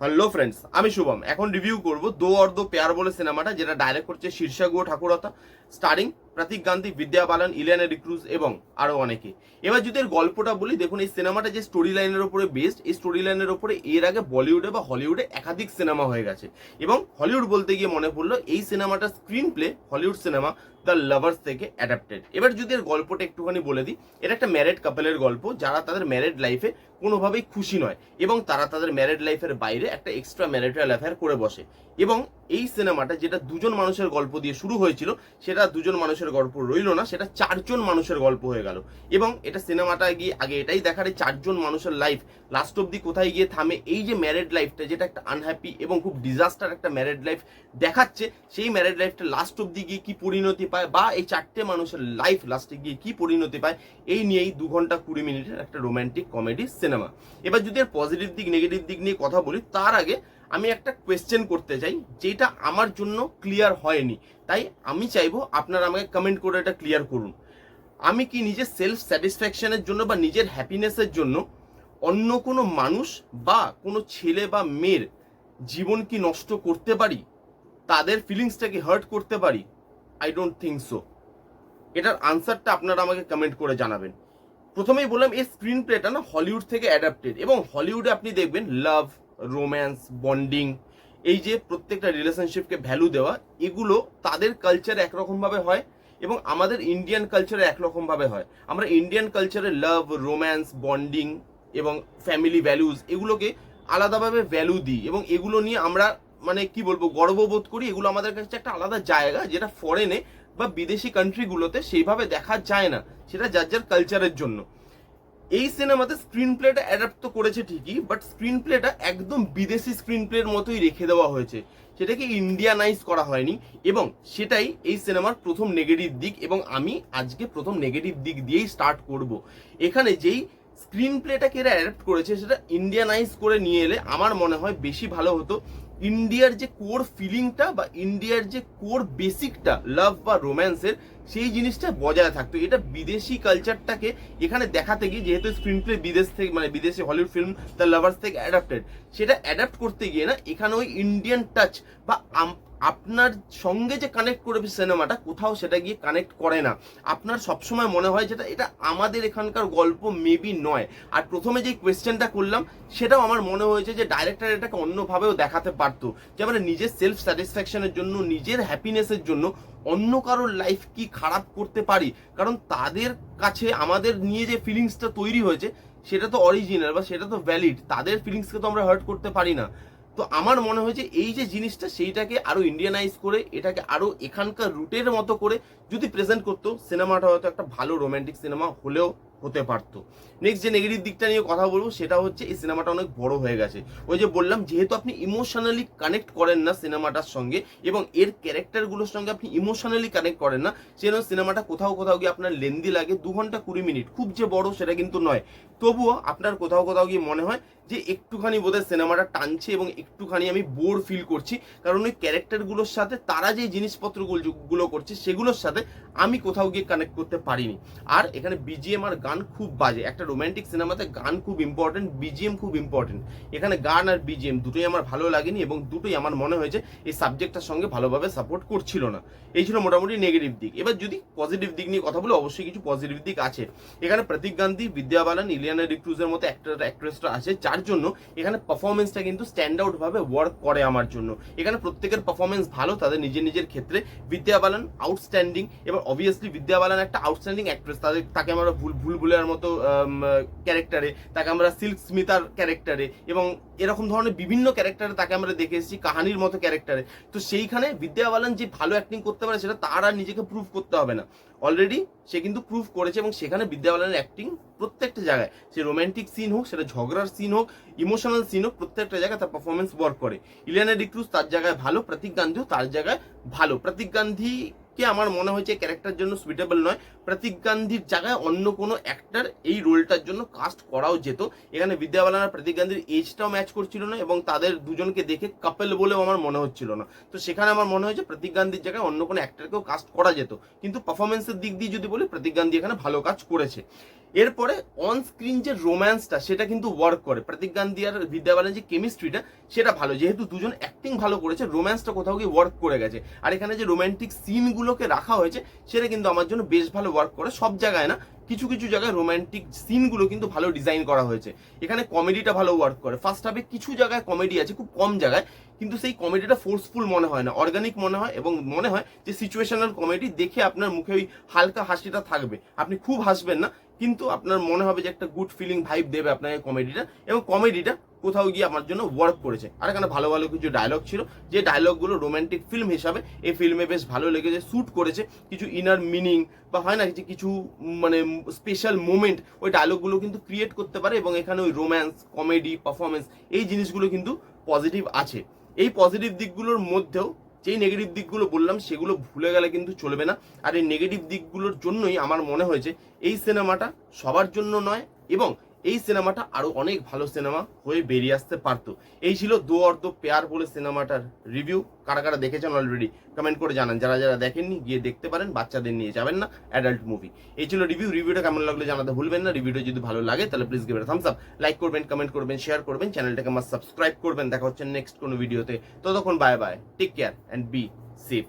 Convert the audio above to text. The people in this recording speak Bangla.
হ্যালো ফ্রেন্ডস আমি শুভম। এখন রিভিউ করব দো অর্ধ পেয়ার বলে সিনেমাটা যেটা ডাইরেক্ট করছে শীর্ষা গুহ ঠাকুরতা স্টারিং প্রতীক গান্ধী, বিদ্যা বালান, ইলিয়ানা রিক্রুজ এবং আরও অনেকে। এবার যদি এর গল্পটা বলি, দেখুন এই সিনেমাটা যে স্টোরি লাইনের উপরে বেসড এই স্টোরি লাইনের উপরে এর আগে বলিউডে বা হলিউডে একাধিক সিনেমা হয়ে গেছে। এবং হলিউড বলতে গিয়ে মনে পড়ল, এই সিনেমাটার screenplay Hollywood cinema the lovers থেকে অ্যাডাপ্টেড এবার যদি এর গল্পটা একটুখানি বলে দিই। এটা একটা ম্যারেড কাপেলের গল্প, যারা তাদের ম্যারেড লাইফে কোনোভাবেই খুশি নয় এবং তারা তাদের ম্যারেড লাইফের বাইরে একটা এক্সট্রা ম্যারিটাল অ্যাফেয়ার করে বসে। এবং এই সিনেমাটা যেটা দুজন মানুষের গল্প দিয়ে শুরু হয়েছিল, সেটা দুজন মানুষের গল্প রইল না, সেটা চারজন মানুষের গল্প হয়ে গেল। এবং এটা সিনেমাটা গিয়ে আগে এটাই দেখার চারজন মানুষের লাইফ লাস্ট অব্দি কোথায় গিয়ে থামে, এই যে ম্যারেড লাইফটা যেটা একটা আনহ্যাপি এবং খুব ডিজাস্টার একটা ম্যারেড লাইফ দেখাচ্ছে, সেই ম্যারেড লাইফটা লাস্ট অব্দি গিয়ে কি পরিণতি পায় বা এই চারটে মানুষের লাইফ লাস্টে গিয়ে কি পরিণতি পায়, এই নিয়েই দু ঘণ্টা কুড়ি মিনিটের একটা রোমান্টিক কমেডি সিনেমা এবার যদি এর পজিটিভ দিক নেগেটিভ দিক নিয়ে কথা বলি, তার আগে আমি একটা কোয়েশ্চেন করতে চাই, যেটা আমার জন্য ক্লিয়ার হয়নি। তাই আমি চাইব আপনারা আমাকে কমেন্ট করে এটা ক্লিয়ার করুন। আমি কি নিজের সেলফ স্যাটিসফ্যাকশনের জন্য বা নিজের হ্যাপিনেসের জন্য অন্য কোনো মানুষ বা কোনো ছেলে বা মেয়ের জীবন কি নষ্ট করতে পারি? তাদের ফিলিংসটাকে হার্ট করতে পারি? আই ডোন্ট থিঙ্ক সো এটার আনসারটা আপনারা আমাকে কমেন্ট করে জানাবেন। প্রথমেই বললাম, এই স্ক্রিন প্লেটা না হলিউড থেকে অ্যাডাপ্টেড এবং হলিউডে আপনি দেখবেন লাভ রোম্যান্স বন্ডিং এই যে প্রত্যেকটা রিলেশনশিপকে ভ্যালু দেওয়া, এগুলো তাদের কালচার একরকমভাবে হয় এবং আমাদের ইন্ডিয়ান কালচারে একরকমভাবে হয়। আমরা ইন্ডিয়ান কালচারে লাভ রোম্যান্স বন্ডিং এবং ফ্যামিলি ভ্যালুজ এগুলোকে আলাদাভাবে ভ্যালু দিই এবং এগুলো নিয়ে আমরা মানে কি বলব, গর্ববোধ করি। এগুলো আমাদের কাছে একটা আলাদা জায়গা যেটা ফরেনে বা বিদেশি কান্ট্রিগুলোতে সেইভাবে দেখা যায় না। সেটা যার যার কালচারের জন্য। এই সিনেমাতে স্ক্রিন প্লেটা অ্যাডাপ্ট তো করেছে ঠিকই বাট স্ক্রিন প্লেটা একদম বিদেশি স্ক্রিন প্লের মতোই রেখে দেওয়া হয়েছে। সেটাকে ইন্ডিয়ানাইজ করা হয়নি, এবং সেটাই এই সিনেমার প্রথম নেগেটিভ দিক, এবং আমি আজকে প্রথম নেগেটিভ দিক দিয়েই স্টার্ট করব। এখানে যেই স্ক্রিন প্লেটাকে এরা অ্যাডাপ্ট করেছে, সেটা ইন্ডিয়ানাইজ করে নিয়ে এলে আমার মনে হয় বেশি ভালো হতো। ইন্ডিয়ার যে কোর ফিলিংটা বা ইন্ডিয়ার যে কোর বেসিকটা লাভ বা রোম্যান্সের সেই জিনিসটা বজায় থাকতো। এটা বিদেশি কালচারটাকে এখানে দেখাতে গিয়ে, যেহেতু স্ক্রিন প্লে বিদেশ থেকে মানে বিদেশি হলিউড ফিল্ম দ্য লাভার্স থেকে অ্যাডাপ্টেড সেটা অ্যাডাপ্ট করতে গিয়ে না, এখানে ওই ইন্ডিয়ান টাচ বা আপনার সঙ্গে যে কানেক্ট করবে সিনেমাটা, কোথাও সেটা গিয়ে কানেক্ট করে না। আপনার সবসময় মনে হয় যেটা, এটা আমাদের এখানকার গল্প মেবি নয়। আর প্রথমে যে কোয়েশ্চেনটা করলাম, সেটাও আমার মনে হয়েছে যে ডাইরেক্টর এটাকে অন্যভাবেও দেখাতে পারতো। যে আমরা নিজের সেলফ স্যাটিসফ্যাকশনের জন্য, নিজের হ্যাপিনেসের জন্য অন্য কারোর লাইফ কি খারাপ করতে পারি? কারণ তাদের কাছে আমাদের নিয়ে যে ফিলিংসটা তৈরি হয়েছে, সেটা তো অরিজিনাল বা সেটা তো ভ্যালিড তাদের ফিলিংসকে তো আমরা হার্ট করতে পারি না। তো আমার মনে হয় যে এই যে জিনিসটা, সেইটাকে আরও ইন্ডিয়ানাইজ করে, এটাকে আরও এখানকার রুটের মতো করে যদি প্রেজেন্ট করতো সিনেমাটা হয়তো একটা ভালো রোমান্টিক সিনেমা হলেও হতে পারতো। নেক্সট যে নেগেটিভ দিকটা নিয়ে কথা বলব, সেটা হচ্ছে এই সিনেমাটা অনেক বড় হয়ে গেছে। ওই যে বললাম, যেহেতু আপনি ইমোশনালি কানেক্ট করেন না সিনেমাটার সঙ্গে, এবং এর ক্যারেক্টারগুলোর সঙ্গে আপনি ইমোশনালি কানেক্ট করেন না সেজন্য সিনেমাটা কোথাও কোথাও গিয়ে আপনার লেন্দি লাগে, দু ঘণ্টা কুড়ি মিনিট, খুব যে বড় সেটা কিন্তু নয়। তবুও আপনার কোথাও কোথাও গিয়ে মনে হয় যে একটুখানি বোধহয় সিনেমাটা টানছে এবং একটুখানি আমি বোর ফিল করছি, কারণ ওই ক্যারেক্টারগুলোর সাথে, তারা যে জিনিসপত্রগুলো করছে, সেগুলোর সাথে আমি কোথাও গিয়ে কানেক্ট করতে পারিনি। আর এখানে বিজিএম আর গান খুব বাজে। একটা রোমান্টিক সিনেমাতে গান খুব ইম্পর্টেন্ট বিজিএম খুব ইম্পর্টেন্ট এখানে গান আর বিজিএম দুটোই আমার ভালো লাগেনি এবং দুটোই আমার মনে হয়েছে এই সাবজেক্টটার সঙ্গে ভালোভাবে সাপোর্ট করছিল না। এই ছিল মোটামুটি নেগেটিভ দিক। এবার যদি পজিটিভ দিক নিয়ে কথা বলে, অবশ্যই কিছু পজিটিভ দিক আছে। এখানে প্রতীক গান্ধী, বিদ্যা বালান, ইলিয়ানা রিক্রুজের মতো অ্যাক্টর অ্যাক্ট্রেসরা আছে, যার জন্য এখানে পারফরমেন্সটা কিন্তু স্ট্যান্ড আউটভাবে ওয়ার্ক করে আমার জন্য। এখানে প্রত্যেকের পারফরমেন্স ভালো, তাদের নিজের নিজের ক্ষেত্রে। বিদ্যা বালান আউটস্ট্যান্ডিং এবার অবভিয়াসলি বিদ্যা বালান একটা আউটস্ট্যান্ডিং অ্যাক্ট্রেস তাদের তাকে আমরা ভুল ভুল ভুলের মতো ক্যারেক্টারে, তাকে আমরা সিল্ক স্মিতার ক্যারেক্টারে এবং এরকম ধরনের বিভিন্ন ক্যারেক্টারে তাকে আমরা দেখে এসেছি, কাহানির মতো ক্যারেক্টারে। তো সেইখানে বিদ্যা বালান যে ভালো অ্যাক্টিং করতে পারে সেটা তার আর নিজেকে প্রুভ করতে হবে না। অলরেডি সে কিন্তু প্রুভ করেছে এবং সেখানে বিদ্যা বালানের অ্যাক্টিং প্রত্যেকটা জায়গায়। সে রোম্যান্টিক সিন হোক, সেটা ঝগড়ার সিন হোক ইমোশনাল সিন হোক, প্রত্যেকটা জায়গায় তার পারফরমেন্স ওয়ার্ক করে। ইলিয়ানা ডিক্রুজ তার জায়গায় ভালো, প্রতীক গান্ধীও তার জায়গায় ভালো। প্রতীক গান্ধীকে আমার মনে হয়েছে ক্যারেক্টার জন্য সুইটেবল নয়। প্রতীক গান্ধীর জায়গায় অন্য কোনো অ্যাক্টার এই রোলটার জন্য কাস্ট করাও যেত। এখানে বিদ্যা বালান আর প্রতীক গান্ধীর এজটাও ম্যাচ করছিল না এবং তাদের দুজনকে দেখে কাপেল বলেও আমার মনে হচ্ছিল না। তো সেখানে আমার মনে হয়েছে প্রতীক গান্ধীর জায়গায় অন্য কোনো অ্যাক্টারকেও কাস্ট করা যেত। কিন্তু পারফরমেন্সের দিক দিয়ে যদি বলি, প্রতীক গান্ধী এখানে ভালো কাজ করেছে। এরপরে অন স্ক্রিন যে রোম্যান্সটা সেটা কিন্তু ওয়ার্ক করে। প্রতীক গান্ধী আর বিদ্যা বালান যে কেমিস্ট্রিটা সেটা ভালো। যেহেতু দুজন অ্যাক্টিং ভালো করেছে রোম্যান্সটা কোথাও গিয়ে ওয়ার্ক করে গেছে। আর এখানে যে রোম্যান্টিক সিনগুলোকে রাখা হয়েছে, সেটা কিন্তু আমার জন্য বেশ ভালো ওয়ার্ক করে। সব জায়গায় না কিছু কিছু জায়গায় রোম্যান্টিক সিনগুলো কিন্তু ভালো ডিজাইন করা হয়েছে। এখানে কমেডিটা ভালো ওয়ার্ক করে। ফার্স্ট হাফে কিছু জায়গায় কমেডি আছে, খুব কম জায়গায়, কিন্তু সেই কমেডিটা ফোর্সফুল মনে হয় না অর্গানিক মনে হয় এবং মনে হয় যে সিচুয়েশনাল কমেডি দেখে আপনার মুখে ওই হালকা হাসিটা থাকবে। আপনি খুব হাসবেন না, কিন্তু আপনার মনে হবে যে একটা গুড ফিলিং ভাইব দেবে আপনাকে কমেডিটা এবং কমেডিটা কোথাও গিয়ে আমার জন্য ওয়ার্ক করেছে। আর এখানে ভালো ভালো কিছু ডায়লগ ছিল। যে ডায়লগগুলো রোমান্টিক ফিল্ম হিসাবে এই ফিল্মে বেশ ভালো লেগেছে শ্যুট করেছে। কিছু ইনার মিনিং বা হয় না যে কিছু মানে স্পেশাল মোমেন্ট ওই ডায়লগগুলো কিন্তু ক্রিয়েট করতে পারে এবং এখানে ওই রোম্যান্স কমেডি পারফরমেন্স এই জিনিসগুলো কিন্তু পজিটিভ আছে। এই পজিটিভ দিকগুলোর মধ্যেও যেই নেগেটিভ দিকগুলো বললাম, সেগুলো ভুলে গেলে কিন্তু চলবে না। আর এই নেগেটিভ দিকগুলোর জন্যই আমার মনে হয়েছে, এই সিনেমাটা সবার জন্য নয় এবং এই সিনেমাটা আরও অনেক ভালো সিনেমা হয়ে বেরিয়ে আসতে পারতো। এই ছিল দো অর্ধ পেয়ার বলে সিনেমাটার রিভিউ কারা কারা দেখেছেন অলরেডি কমেন্ট করে জানান। যারা যারা দেখেননি, গিয়ে দেখতে পারেন, বাচ্চাদের নিয়ে যাবেন না অ্যাডাল্ট মুভি এই ছিল রিভিউ রিভিউটা কেমন লাগলে জানাতে ভুলবেন না। রিভিউটা যদি ভালো লাগে, তাহলে please give thumbs up like করবেন কমেন্ট করবেন শেয়ার করবেন চ্যানেলটাকে আমার সাবস্ক্রাইব করবেন। দেখা হচ্ছে নেক্সট কোনো ভিডিওতে ততক্ষণ bye bye take care and be safe